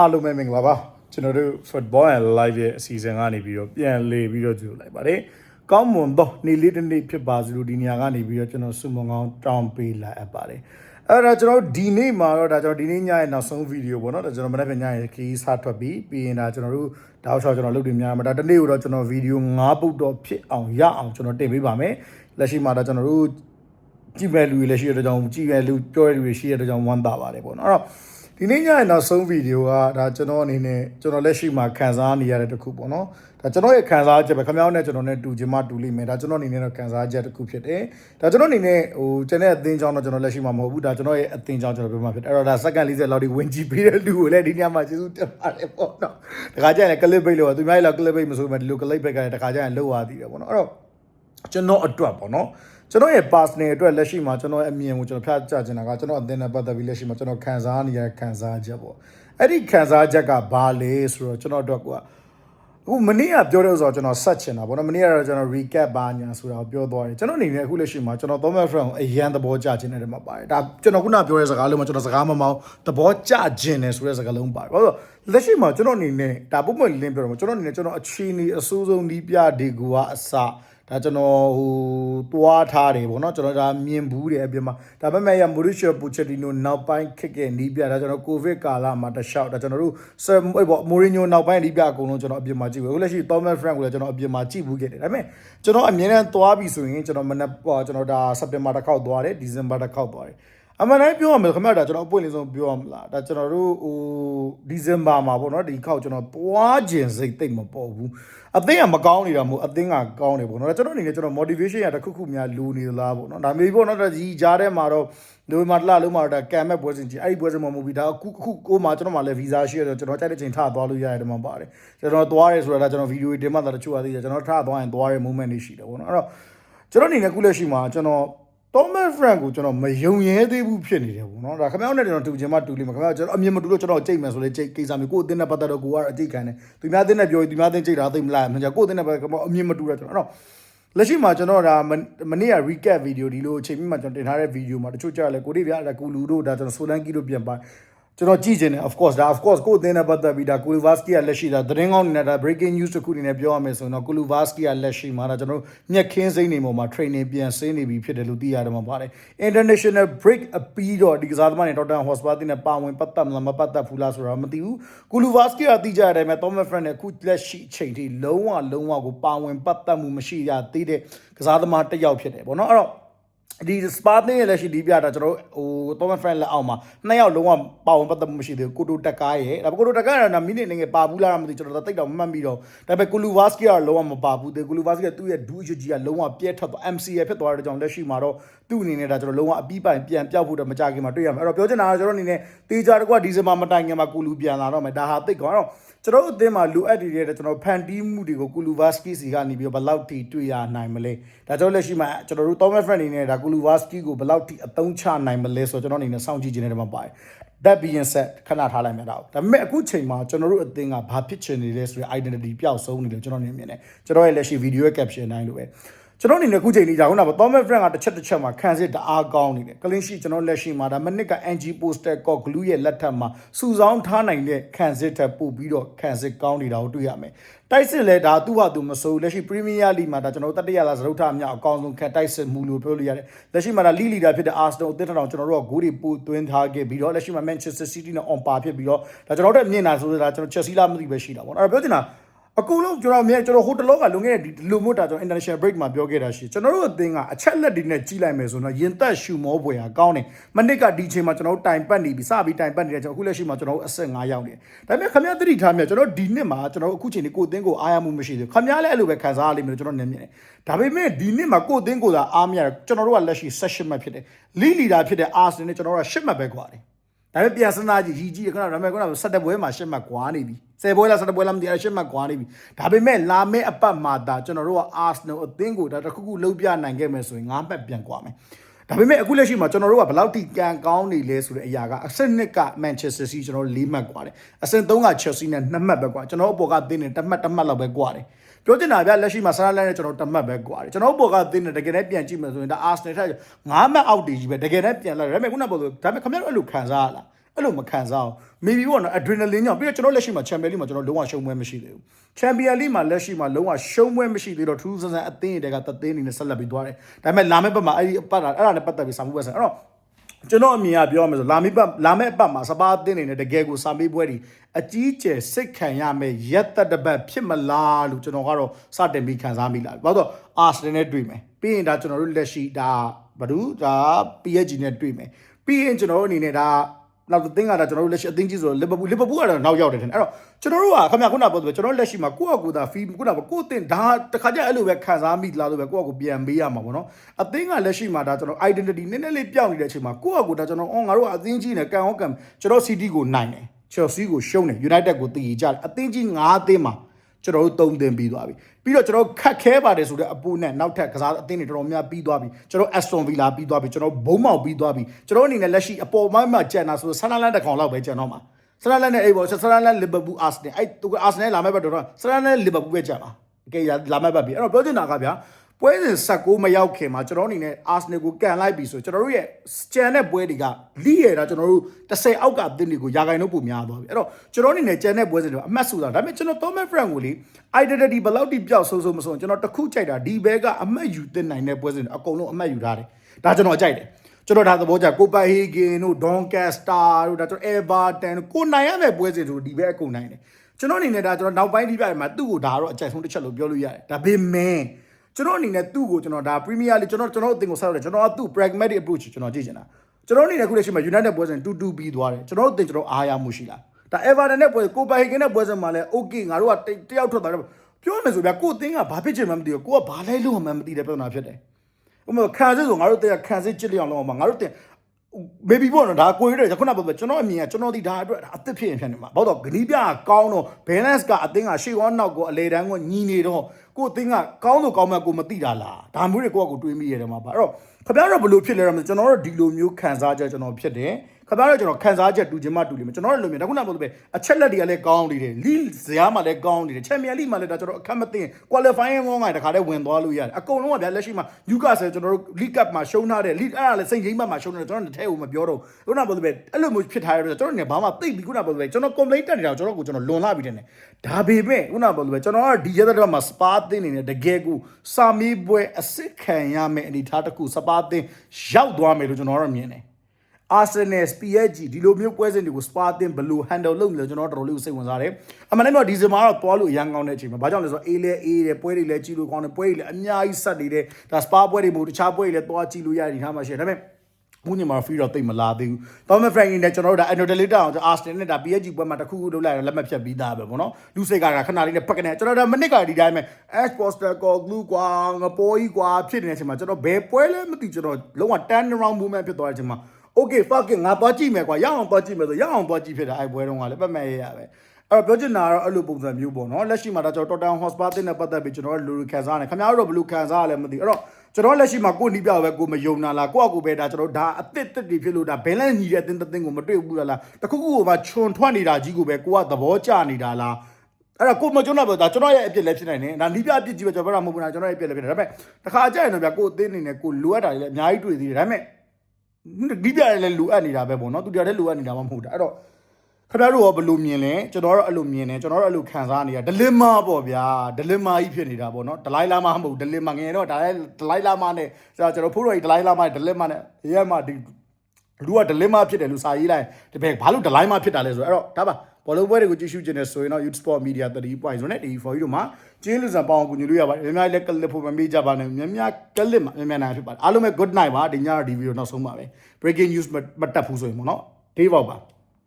အားလုံးပဲမင်္ဂလာပါကျွန်တော်တို့ football and live ရဲ့အစီအစဉ်ကနေပြီးတော့ပြန်လေပြီးတော့ကြိုလိုက်ပါတယ်ကောင်းမွန်သောနေ့လေးတစ်နေ့ဖြစ်ပါစေလို့ဒီနေရာကနေပြီးတော့ကျွန်တော်စုမုံကောင်းတောင်းပေးလိုက်အပ်ပါတယ်အဲ့ဒါကျွန်တော်ဒီနေ့မှာတော့ဒါကျွန်တော်ဒီနေ့ညရဲ့နောက်ဆုံးဗီဒီယိုပေါ့နော်ဒါကျွန်တော်မနေ့ကညရဲ့ခီးစားထွက်ပြီးပြီးရင်ဒါကျွန်တော်တို့တောက်လျှောက်ကျွန်တော်လုပ်တင်များမှာဒါတနေ့ကိုတော့ကျွန်တော်ဗီဒီယို9ပုတ်တော့ဖြစ်အောင်ရအောင်ကျွန်တော်တင်ပေးပါမယ်လက်ရှိမှာဒါကျွန်တော်တို့ကြည့်မဲ့လူတွေလည်းရှိတဲ့အတွက်ကြောင့်ကြည့်မဲ့လူပြောတဲ့လူတွေရှိတဲ့အတွက်ကြောင့်ဝမ်းသာပါတယ်ပေါ့နော်အဲ့တော့ ဒီနေ့ညရဲ့နောက်ဆုံးဗီဒီယိုကဒါကျွန်တော်အနေနဲ့ကျွန်တော်လက်ရှိမှာခံစားနေရတဲ့တစ်ခုပေါ့နော်ဒါကျွန်တော်ရဲ့ခံစားချက်ပဲခင်ဗျားတို့နဲ့ကျွန်တော်နဲ့တူချင်မှတူလိမ့်မယ်ဒါကျွန်တော်အနေနဲ့တော့ခံစားချက်တစ်ခုဖြစ်တယ်ဒါကျွန်တော်အနေနဲ့ဟိုကျွန်တော်အသင်းကြောင်းတော့ကျွန်တော်လက်ရှိမှာမဟုတ်ဘူးဒါကျွန်တော်ရဲ့အသင်းကြောင်းကျွန်တော်ပြောမှဖြစ်တယ်အဲ့တော့ဒါစက္ကန့်40လောက်ဒီဝင်ကြည့်ပေးတဲ့လူကိုလည်းဒီညမှာကျေးဇူးတင်ပါတယ်ပေါ့နော်တခါကျရင်လည်းကလစ်ဘိတ်လို့သူများလည်းကလစ်ဘိတ်မဆိုပေမဲ့ဒီလိုကလစ်ဘိတ်ကလည်းတခါကျရင်လောက်ရသေးတယ်ပေါ့နော်အဲ့တော့ကျွန်တော်အတွက်ပေါ့နော် ကျွန်တော်ရဲ့ personal အတွက်လက်ရှိမှာကျွန်တော်ရဲ့အမြင်ကိုကျွန်တော်ဖျက်ချချင်တာကကျွန်တော်အသင်းနဲ့ပတ်သက်ပြီးလက်ရှိမှာကျွန်တော်ခံစားနေရတဲ့ခံစားချက်ပေါ့အဲ့ဒီခံစားချက်ကဘာလဲဆိုတော့ကျွန်တော်အတွက်ကအခုမနေ့ကပြောတဲ့ဥစ္စာကိုကျွန်တော်ဆက်ချင်တာပေါ့နော်မနေ့ကတော့ကျွန်တော် recap ပါညာဆိုတာကိုပြောသွားတယ်ကျွန်တော်အနေနဲ့အခုလက်ရှိမှာကျွန်တော် Thomas Frank ကိုအရန်သဘောကျခြင်းတဲ့မှာပါတယ်ဒါကျွန်တော်ခုနပြောတဲ့စကားလုံးမှာကျွန်တော်စကားမမောင်းသဘောကျခြင်းတယ်ဆိုတဲ့စကားလုံးပါတယ်ဘာလို့လဲလက်ရှိမှာကျွန်တော်အနေနဲ့ဒါပုံမှန်လင်းပြောတော့ကျွန်တော်အနေနဲ့ကျွန်တော်အခြေအနေအဆိုးဆုံးနီးပြဒီကူကအစ ဒါကျွန်တော်ဟိုတွားထားတယ်ပေါ့နော်ကျွန်တော်ဒါမြင်ဘူးတယ်အပြင်မှာဒါပေမဲ့ရမိုရီရှယ်ပူချက်တီနိုနောက်ပိုင်းခက်ခဲ့နီးပြဒါကျွန်တော်ကိုဗစ်ကာလမှာတခြားဒါကျွန်တော်တို့ဆယ်ပေါ့မိုရီညိုနောက်ပိုင်းနီးပြအကုန်လုံးကျွန်တော်အပြင်မှာကြည့်ဘူးအခုလက်ရှိ Thomas Frank ကိုလည်းကျွန်တော်အပြင်မှာကြည့်ဘူးခဲ့တယ်ဒါပေမဲ့ကျွန်တော်အမြဲတမ်းသွားပြီဆိုရင်ကျွန်တော်မနေ့ကျွန်တော်ဒါစက်တင်ဘာတစ်ခေါက်သွားတယ်ဒီဇင်ဘာတစ်ခေါက်သွားတယ် အမှန်တိုင်းပြောရမယ်ခင်ဗျာဒါကျွန်တော်အပွင့်လေးဆုံးပြောရမလားဒါကျွန်တော်တို့ဟိုဒီဇင်ဘာမှာပေါ့နော်ဒီခေါက်ကျွန်တော်ပွားခြင်းစိတ်တိတ်မပေါ်ဘူးအသင်းကမကောင်းနေတာမဟုတ်အသင်းကကောင်းတယ်ပေါ့နော်ဒါကျွန်တော်အနေနဲ့ကျွန်တော် motivation ရတစ်ခုခုများလိုနေသလားပေါ့နော်ဒါမျိုးပေါ့နော်ဒါဒီကြားထဲမှာတော့လူမာတလာလုံးမှာတော့ကံမဲ့ပွဲစဉ်ကြီးအဲ့ဒီပွဲစဉ်မှာမဟုတ်ဘူးဒါအခုအခုကိုမှကျွန်တော်မှလည်း visa ရှိရတော့ကျွန်တော်ကြိုက်တဲ့ချိန်ထသွားလို့ရတယ်ဒီမှာပါတယ်ကျွန်တော်သွားရဲဆိုတာဒါကျွန်တော်ဗီဒီယိုတင်မှသာတချို့အသေးတယ်ကျွန်တော်ထသွားရင်သွားရဲ moment တွေရှိတယ်ပေါ့နော်အဲ့တော့ကျွန်တော်အနေနဲ့ခုလက်ရှိမှာကျွန်တော် Thomas Frank ကိုကျွန်တော်မယုံရဲသေးဘူးဖြစ်နေတယ်ပေါ့နော်ဒါခင်ဗျားတို့နဲ့ကျွန်တော်တူချင်မှတူလိမ့်မယ်ခင်ဗျားကျွန်တော်အမြင်မတူလို့ကျွန်တော်ကြိတ်မယ်ဆိုလေကြိတ်ကိစ္စမျိုးကိုယ်အတင်းနဲ့ပတ်သက်တော့ကိုကအတိတ်ခံတယ်သူများအတင်းနဲ့ပြောရင်သူများအတင်းကြိတ်တာသိမလားမကြကိုယ်အတင်းနဲ့ပတ်သက်အမြင်မတူတော့ကျွန်တော်အဲ့တော့လက်ရှိမှာကျွန်တော်ဒါမနေ့က recap video ဒီလိုအချိန်မြင့်မှာကျွန်တော်တင်ထားတဲ့ video မှာတချို့ကြားလဲကိုတိဗျာကူလူတို့ဒါကျွန်တော်ဆိုလန်ကီတို့ပြန်ပါ ကျွန်တော်ကြည့်ချင်တယ် of course ဒါ of course ကိုအသင်းနဲ့ပတ်သက်ပြီးဒါကူလူဗာစကီကလက်ရှိတာသတင်းကောင်းနေတာဒါ breaking news တစ်ခုအနေနဲ့ပြောရမယ်ဆိုရင်တော့ကူလူဗာစကီကလက်ရှိမှာဒါကျွန်တော်မြက်ခင်းစိမ့်နေပေါ်မှာ training ပြန်ဆင်းနေပြီဖြစ်တယ်လို့သိရတယ်မှာပါတယ် international break အပြီးတော့ဒီကစားသမားတွေ Tottenham Hotspur တင်နဲ့ပါဝင်ပတ်သက်မလားမပတ်သက်ဘူးလားဆိုတာမသိဘူးကူလူဗာစကီကသိကြတဲ့အတိုင်းပဲ Thomas Frank နဲ့အခုလက်ရှိအချိန်ထိလုံးဝလုံးဝကိုပါဝင်ပတ်သက်မှုမရှိရသေးတဲ့ကစားသမားတစ်ယောက်ဖြစ်တယ်ပေါ့နော်အဲ့တော့ ဒီစပါတင်ရဲ့လက်ရှိဒီပြတာကျွန်တော်ဟို Thomas Frank လက်အောက်မှာနှစ်ယောက်လုံးဝပါဝင်ပတ်သက်မှုမရှိသေးဘူးကိုတိုတက်ကားရဲ့ဒါပေမဲ့ကိုတိုတက်ကားကမိနစ်နေငယ်ပါဘူးလားမသိကျွန်တော်တိတ်တော့မှတ်ပြီးတော့ဒါပေမဲ့ကူလူဗာစကီကလုံးဝမပါဘူးတေကူလူဗာစကီကသူ့ရဲ့ဒူးချကြီးကလုံးဝပြဲထွက်သွား MCA ဖြစ်သွားတဲ့ကြောင့်လက်ရှိမှာတော့သူ့အနေနဲ့ဒါကျွန်တော်လုံးဝအပြီးပိုင်ပြန်ပြောက်ဖို့တော့မကြခင်မှာတွေ့ရမှာအဲ့တော့ပြောချင်တာကကျွန်တော်အနေနဲ့တေချာတကွဒီဇင်ဘာမတိုင်ခင်မှာကူလူပြန်လာတော့မယ်ဒါဟာတိတ်ကောင်းတော့ကျွန်တော်တို့အသင်းမှာလိုအပ်နေတဲ့ကျွန်တော်ဖန်တီးမှုတွေကိုကူလူဗာစကီစီကနေပြီးတော့ဘယ်လောက်ထိတွေ့ရနိုင်မလဲဒါကြောင့်လက်ရှိမှာကျွန်တော်တို့ Thomas Frank အနေနဲ့ဒါကူလူဗာစကီကိုဘယ်လောက်ထိအသုံးချနိုင်မလဲဆိုတော့ကျွန်တော်အနေနဲ့စောင့်ကြည့်ခြင်းနဲ့တမပါတယ် that being said ခဏထားလိုက်မယ်တော့ဒါပေမဲ့အခုချိန်မှာကျွန်တော်တို့အသင်းကဘာဖြစ်ချင်နေလဲဆိုတဲ့ identity ပျောက်ဆုံးနေတယ်ကျွန်တော်အနေနဲ့ကျွန်တော်ရဲ့လက်ရှိ video ရဲ့ caption တိုင်းလိုပဲ ကျွန်တော်အနေနဲ့အခုချိန်လေးကြာခုနက Thomas Frank ကတစ်ချက်တစ်ချက်မှာခံစစ်တအားကောင်းနေတယ်ကလင်းရှိကျွန်တော်လက်ရှိမှာဒါမနစ်က NG poster ကော့ glue ရဲ့လက်ထက်မှာစုဆောင်းထားနိုင်တဲ့ခံစစ်ထပ်ပို့ပြီးတော့ခံစစ်ကောင်းနေတာကိုတွေ့ရမယ်တိုက်စစ်လဲဒါသူ့ဟာသူမစိုးလက်ရှိ Premier League မှာဒါကျွန်တော်တို့တတိယလာစရုပ်ထအမြောက်အကောင်းဆုံးခံတိုက်စစ်မှုလို့ပြောလို့ရတယ်လက်ရှိမှာဒါ league leader ဖြစ်တဲ့ Arsenal အသင်းထောင်ကျွန်တော်တို့ကဂိုးတွေပို့သွင်းထားခဲ့ပြီးတော့လက်ရှိမှာ Manchester City နဲ့ on par ဖြစ်ပြီးတော့ဒါကျွန်တော်တို့မြင်တာဆိုတာကျွန်တော် Chelsea လားမသိပဲရှိတာပေါ့အဲ့တော့ပြောချင်တာ အကုန်လုံးကျွန်တော်မြင်ကျွန်တော်ဟိုတလောကလွန်ခဲ့တဲ့ဒီလူမို့တာကျွန်တော် international break မှာပြောခဲ့တာရှိကျွန်တော်တို့အသင်းကအချက်လက်တွေနဲ့ကြီးလိုက်မယ်ဆိုတော့ရင်သက်ရှူမောပွေဟာကောင်းတယ်မနစ်ကဒီချိန်မှာကျွန်တော်တို့တိုင်ပတ်နေပြီစပြီးတိုင်ပတ်နေတယ်ကျွန်တော်အခုလက်ရှိမှာကျွန်တော်တို့အဆင့်9ရောက်နေတယ်ဒါပေမဲ့ခမရသတိထားမြကျွန်တော်ဒီနှစ်မှာကျွန်တော်တို့အခုချိန်ဒီကိုအသင်းကိုအားရမှုမရှိသေးဘူးခမရလည်းအဲ့လိုပဲခံစားရလိမ့်မယ်လို့ကျွန်တော်နည်းမြင်တယ်ဒါပေမဲ့ဒီနှစ်မှာကိုအသင်းကိုသာအားမရကျွန်တော်တို့ကလက်ရှိ16မှတ်ဖြစ်တယ်လီလီဒါဖြစ်တဲ့ Arsenal နဲ့ကျွန်တော်တို့က10မှတ်ပဲကွာတယ်ဒါပေမဲ့ပြန်စနာကြည့်ရီကြီးခဏဒါပေမဲ့ခုနက17ပွဲမှာ10မှတ်ကွာနေပြီ 10ပွဲလား17ပွဲလားမသိဘူး10မှတ်ကွာနေပြီဒါပေမဲ့လာမယ့်အပတ်မှာဒါကျွန်တော်တို့က Arsenal အသင်းကိုဒါတစ်ခုခုလှုပ်ပြနိုင်ခဲ့မယ်ဆိုရင်9မှတ်ပြန်ကွာမယ်ဒါပေမဲ့အခုလက်ရှိမှာကျွန်တော်တို့ကဘယ်လောက်ထိကန်ကောင်းနေလဲဆိုတဲ့အရာကအဆင့်1က Manchester City ကျွန်တော်တို့၄မှတ်ကွာတယ်အဆင့်3က Chelsea နဲ့2မှတ်ပဲကွာကျွန်တော်တို့အပေါ်ကသင်းနေ1မှတ်1မှတ်လောက်ပဲကွာတယ်ပြောချင်တာဗျလက်ရှိမှာဆာလန်နဲ့ကျွန်တော်တမတ်ပဲကွာတယ်ကျွန်တော်ဘောကသင်းနေတကယ်နဲ့ပြန်ကြည့်မယ်ဆိုရင်ဒါအာဆနယ်ထက်9မှတ်အောက်တည်ကြီးပဲတကယ်နဲ့ပြန်လာတယ်ဒါပေမဲ့ခုနကပြောဆိုဒါပေမဲ့ခင်ဗျားတို့အဲ့လိုခံစားရလား အဲ့လိုမခံစားအောင် maybe ပေါ့နော် adrenaline ကြောင့်ပြီးတော့ကျွန်တော်လက်ရှိမှာ champion league မှာကျွန်တော်လုံးဝရှုံးပွဲမရှိသေးဘူး champion league မှာလက်ရှိမှာလုံးဝရှုံးပွဲမရှိသေးတော့ထူးဆန်းဆန်းအသင်းတွေကတသင်းနေနဲ့ဆက်လက်ပြီးသွားတယ်ဒါပေမဲ့လာမယ့်ဘက်မှာအဲ့ဒီအပတ်အဲ့ဒါနဲ့ပတ်သက်ပြီးစာမှုပွဲဆန်အဲ့တော့ကျွန်တော်အမြင်ကပြောရမယ်ဆိုလာမယ့်ပတ်လာမယ့်အပတ်မှာစပါးအသင်းနေနဲ့တကယ်ကိုစာမေးပွဲတွေအကြီးကျယ်စိတ်ခံရမယ်ရက်သက်တစ်ပတ်ဖြစ်မလားလို့ကျွန်တော်ကတော့စတင်ပြီးခံစားမိလာပြီ။ဘာလို့လဲဆိုတော့အာဆင်နယ်နဲ့တွေ့မယ်။ပြီးရင်ဒါကျွန်တော်တို့လက်ရှိဒါဘာလို့ဒါ PSG နဲ့တွေ့မယ်။ပြီးရင်ကျွန်တော်တို့အနေနဲ့ဒါ နောက်တစ်သင်းကဒါကျွန်တော်တို့လက်ရှိအသင်းကြီးဆိုတော့လီဗာပူးလီဗာပူးကတော့နောက်ရောက်တယ်ထင်တယ်အဲ့တော့ကျွန်တော်တို့ကခင်ဗျာခုနကပြောသလိုကျွန်တော်တို့လက်ရှိမှာကိုယ့်အကူသာဖီခုနကကိုယ့်အသင်းဒါတခါကျအဲ့လိုပဲခံစားမိလားလို့ပဲကိုယ့်အကူပြန်ပေးရမှာပေါ့နော်အသင်းကလက်ရှိမှာဒါကျွန်တော် identity နည်းနည်းလေးပြောင်းနေတဲ့အချိန်မှာကိုယ့်အကူဒါကျွန်တော်အော်ငါတို့ကအသင်းကြီးနဲ့ကန်ဟောကန်ကျွန်တော် City ကိုနိုင်တယ် Chelsea ကိုရှုံးတယ် United ကိုတည်ကြတယ်အသင်းကြီး၅အသင်းမှာ ကျွန်တော်တို့သုံးသင်ပြီးသွားပြီပြီးတော့ကျွန်တော်ခတ်ခဲပါတယ်ဆိုတဲ့အပူနဲ့နောက်ထပ်ကစားအသင်းတွေတော်တော်များပြီးသွားပြီကျွန်တော် Aston Villa ပြီးသွားပြီကျွန်တော်ဘုံမောက်ပြီးသွားပြီကျွန်တော်အနေနဲ့လက်ရှိအပေါ်ပိုင်းမှာကြံတာဆိုဆန်လာလန်တစ်ကောင်လောက်ပဲကြံတော့မှာဆန်လာလန်နဲ့အေးပေါ့ဆန်လာလန်လီဗာပူးအာဆနယ်အဲ့သူကအာဆနယ်လာမဲ့ဘက်တော့ဆန်လာလန်လီဗာပူးပဲကြံပါအကယ်လာမဲ့ဘက်ပြီအဲ့တော့ပြောချင်တာကဗျာ ပွဲစဉ်16မရောက်ခင်မှာကျွန်တော်အနေနဲ့ Arsenal ကိုကန်လိုက်ပြီဆိုကျွန်တော်တို့ရဲ့ကြံတဲ့ပွဲတွေကလိရတာကျွန်တော်တို့30အောက်ကအသင်းတွေကိုယာဂိုင်တို့ပုံများသွားပြီအဲ့တော့ကျွန်တော်အနေနဲ့ကြံတဲ့ပွဲစဉ်တွေအမှတ်ဆိုတာဒါပေမဲ့ကျွန်တော် Thomas Frank ကိုလေ identity ဘယ်လောက်တိပြောက်ဆုံးဆုံးမဆုံးကျွန်တော်တစ်ခုကြိုက်တာဒီဘဲကအမှတ်ယူတင်နိုင်တဲ့ပွဲစဉ်တွေအကုန်လုံးအမှတ်ယူထားတယ်ဒါကျွန်တော်ကြိုက်တယ်ကျွန်တော်ဒါသဘောကျကိုပါဟေဂင်တို့ဒွန်ကက်စတာတို့ဒါကျွန်တော်အေဗာတန်ကိုနိုင်ရမယ့်ပွဲစဉ်တို့ဒီဘဲအကုန်နိုင်တယ်ကျွန်တော်အနေနဲ့ဒါကျွန်တော်နောက်ပိုင်းဒီပြရမှာသူ့ကိုဒါတော့အကြိုက်ဆုံးတစ်ချက်လို့ပြောလို့ရတယ်ဒါပေမဲ့ ကျွန်တော်အနေနဲ့သူ့ကိုကျွန်တော်ဒါ Premier League ကျွန်တော်ကျွန်တော်အသင်ကိုဆက်ရတယ်ကျွန်တော်ကသူ့ pragmatic approach ကျွန်တော်ကြည့်ချင်တာကျွန်တော်အနေနဲ့ခုလက်ရှိမှာ United ပွဲစဉ်2-2ပြီးသွားတယ်ကျွန်တော်တို့အသင်ကျွန်တော်အားရမှုရှိလားဒါ Everton နဲ့ပွဲကိုပါဟေဂင်နဲ့ပွဲစဉ်မှာလည်း okay ငါတို့ကတယောက်ထွက်သွားတယ်ပြောမယ်ဆိုဗျာကိုအသင်းကဘာဖြစ်ချင်မှမသိဘူးကိုကဘာလိုက်လို့မှမသိတဲ့ပြဿနာဖြစ်တယ်ဥပမာခံစစ်ဆိုငါတို့တဲ့ခံစစ်ကြစ်လျောင်လောက်အောင်ငါတို့တဲ့ baby ပေါ့နော်ဒါကိုရတဲ့ခုနကပြောကျွန်တော်အမြင်ကကျွန်တော်ဒီဒါအတွက်အသစ်ဖြစ်ရင်ဖြစ်နေမှာဘာလို့ဂနီးပြကောင်းတော့ balance ကအသင်းကရှေ့ကောနောက်ကိုအလေတန်းကိုညီနေတော့ကိုအသင်းကကောင်းလို့ကောင်းမှကိုမသိတာလားဒါမျိုးတွေကိုယ့်ကိုတွေးမိရတယ်မှာပါအဲ့တော့ခင်ဗျားတို့ဘယ်လိုဖြစ်လဲတော့မသိကျွန်တော်တို့ဒီလိုမျိုးခံစားချက်ကျွန်တော်ဖြစ်တယ် ခင်ဗျားတို့ကျွန်တော်ခံစားချက်တူချင်းမှတူလိမ့်မယ်ကျွန်တော်တို့လိုမျိုးဒါခုနကပြောလို့ပဲအချက်လက်တွေကလည်းကောင်းနေတယ်လီဇယားမှလည်းကောင်းနေတယ်ချန်ပီယံလိမှလည်းဒါကျွန်တော်အခက်မသိ qualifying ဘောင်းကတခါတည်းဝင်သွားလို့ရတယ်အကုန်လုံးကဗျာလက်ရှိမှာ Newcastle ကျွန်တော်တို့ League Cup မှာရှုံးထားတယ် League အဲ့ဒါလည်းစိတ်ရင်းမှမှာရှုံးတယ်ကျွန်တော်တို့ထဲကိုမပြောတော့ခုနကပြောလို့ပဲအဲ့လိုမျိုးဖြစ်ထားရတော့ကျွန်တော်တို့ကဘာမှသိပြီးခုနကပြောလို့ပဲကျွန်တော် complaint တက်နေတာကျွန်တော်ကိုကျွန်တော်လွန်လာပြီးတယ်ဒါပေမဲ့ခုနကပြောလို့ပဲကျွန်တော်ကဒီရက်တော့မှာ spa သင်းနေတယ်တကယ်ကိုစာမီးပွဲအစ်စ်ခံရမယ်အနေထားတစ်ခု spa သင်းရောက်သွားမယ်လို့ကျွန်တော်တို့မြင်တယ် Arsenal PSG ဒီလိုမျိုးပွဲစဉ်တွေကို Spa တင်ဘယ်လို handle လုပ်မလဲကျွန်တော်တော်တော်လေးကိုစိတ်ဝင်စားတယ်။အမှန်တမ်းပြောဒီဇင်ဘာတော့သွားလို့အရန်ကောင်းတဲ့အချိန်မှာဘာကြောင့်လဲဆိုတော့အေးလဲအေးတယ်ပွဲတွေလည်းကြည့်လို့ကောင်းတယ်ပွဲတွေလည်းအများကြီးဆက်နေတယ်ဒါ Spa ပွဲတွေမို့တခြားပွဲတွေလည်းသွားကြည့်လို့ရတဲ့ဒီထားမှာရှိတယ်ဒါပေမဲ့ဘူးညီမ free တော့တိတ်မလာသေးဘူး။ Thomas Frank နဲ့ကျွန်တော်တို့ဒါ Anodelator အောင် Arsenal နဲ့ဒါ PSG ပွဲမှာတစ်ခုခုလုပ်လိုက်တော့လက်မှတ်ဖြတ်ပြီးသားပဲပေါ့နော်။လူစိတ်ကခဏလေးနဲ့ပတ်ကနေကျွန်တော်ဒါမနစ်ကဒီတိုင်းပဲ Ash Poster ကော glue ကွာငပိုးကြီးကွာဖြစ်နေတဲ့အချိန်မှာကျွန်တော်ဘယ်ပွဲလဲမသိကျွန်တော်လုံးဝ turn around movement ဖြစ်သွားတဲ့အချိန်မှာ okay fucking ငါသွားကြည့်မယ်ကွာရအောင်သွားကြည့်မယ်ဆိုရအောင်သွားကြည့်ဖြစ်တာအဲ့ပွဲတုန်းကလည်းပတ်မဲ့ရရပဲအဲ့တော့ပြောချင်တာကတော့အဲ့လိုပုံစံမျိုးပေါ့နော်လက်ရှိမှာဒါကျွန်တော် Tottenham Hotspur တင်နဲ့ပတ်သက်ပြီးကျွန်တော်တို့လူလူခံစားရတယ်ခင်ဗျားတို့ဘယ်လိုခံစားရလဲမသိအဲ့တော့ကျွန်တော်လက်ရှိမှာကိုယ်နီးပြပဲကိုမယုံနာလားကိုယ့်အကူပဲဒါကျွန်တော်ဒါအစ်စ်တစ်တွေဖြစ်လို့ဒါ balance ညီတဲ့အတင်းတင်းကိုမတွေ့ဘူးလားတခုခုကိုမှခြုံထွက်နေတာကြီးကိုပဲကိုကသဘောကျနေတာလားအဲ့တော့ကိုမကျွန်တော်ပြောဒါကျွန်တော်ရဲ့အပြစ်လည်းဖြစ်နိုင်တယ်ဒါနီးပြအပြစ်ကြီးပဲကျွန်တော်ပြောတာမဟုတ်ဘူးလားကျွန်တော်ရဲ့အပြစ်လည်းဖြစ်တယ်ဒါပေမဲ့တခါကြရင်တော့ဗျကိုအသိအနေနဲ့ကိုလိုအပ်တာတွေလည်းအများကြီးတွေ့သေးတယ်ဒါပေမဲ့ ဒီပြလည်းလိုအပ်နေတာပဲပေါ့နော်သူတရားလည်းလိုအပ်နေတာမှမဟုတ်တာအဲ့တော့ခင်ဗျားတို့ရောဘယ်လိုမြင်လဲကျွန်တော်တို့အဲ့လိုမြင်တယ်ကျွန်တော်တို့အဲ့လိုခံစားနေတာဒလင်မာပေါ့ဗျာဒလင်မာကြီးဖြစ်နေတာပေါ့နော်ဒလိုက်လာမမဟုတ်ဒလင်မာငယ်တော့ဒါလည်းဒလိုက်လာမနဲ့ကျွန်တော်ဖိုးတော်ကြီးဒလိုက်လာမဒလင်မာနဲ့ရဲမဒီလူကဒလင်မာဖြစ်တယ်လို့စာရေးလိုက်ဒီဘယ်ဘာလို့ဒလိုက်မာဖြစ်တာလဲဆိုတော့အဲ့တော့ဒါပါ ဘောလုံးပွဲတွေကိုကြည့်ရှုခြင်းနဲ့ဆိုရင်တော့ Youth Sport Media 3.0နဲ့ TV4 တို့မှာကျင်းလူစံပေါအောင်ကူညီလို့ရပါတယ်များများလည်းကလစ်ဖို့မမေ့ကြပါနဲ့များများကလစ်မှာများများနိုင်ဖြစ်ပါတယ်အားလုံးပဲ good night ပါဒီညတော့ဒီဗီဒီယိုနောက်ဆုံးပါပဲ breaking news မတက်ဘူးဆိုရင်ပေါ့နော်ဒေးပေါက်ပါ